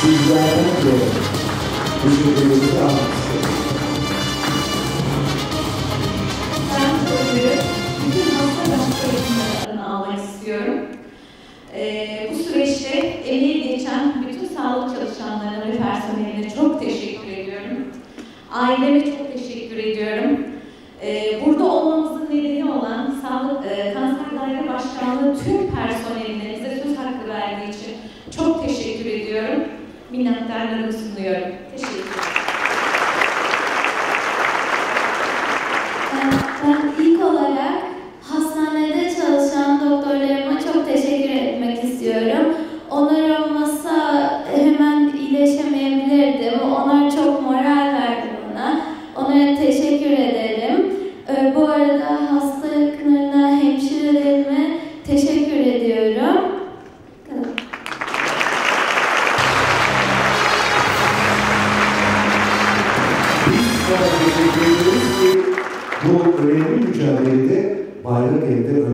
sizlerden de düşüncelerinizi almak. Ben soruyu bütün hasta adına almak istiyorum. Bu süreçte emeği geçen bütün sağlık çalışanlarına personeline çok teşekkür ediyorum. Aileme çok teşekkür ediyorum. Ee, burada olmamızın nedeni olan Sağlık e, Kanser Daire Başkanlığı tüm personeline ediyorum. Minnettarlarımı sunuyorum. Teşekkür ederim. Ben ilk olarak teşekkür ediyoruz ki bu önemli mücadelede bayrak elde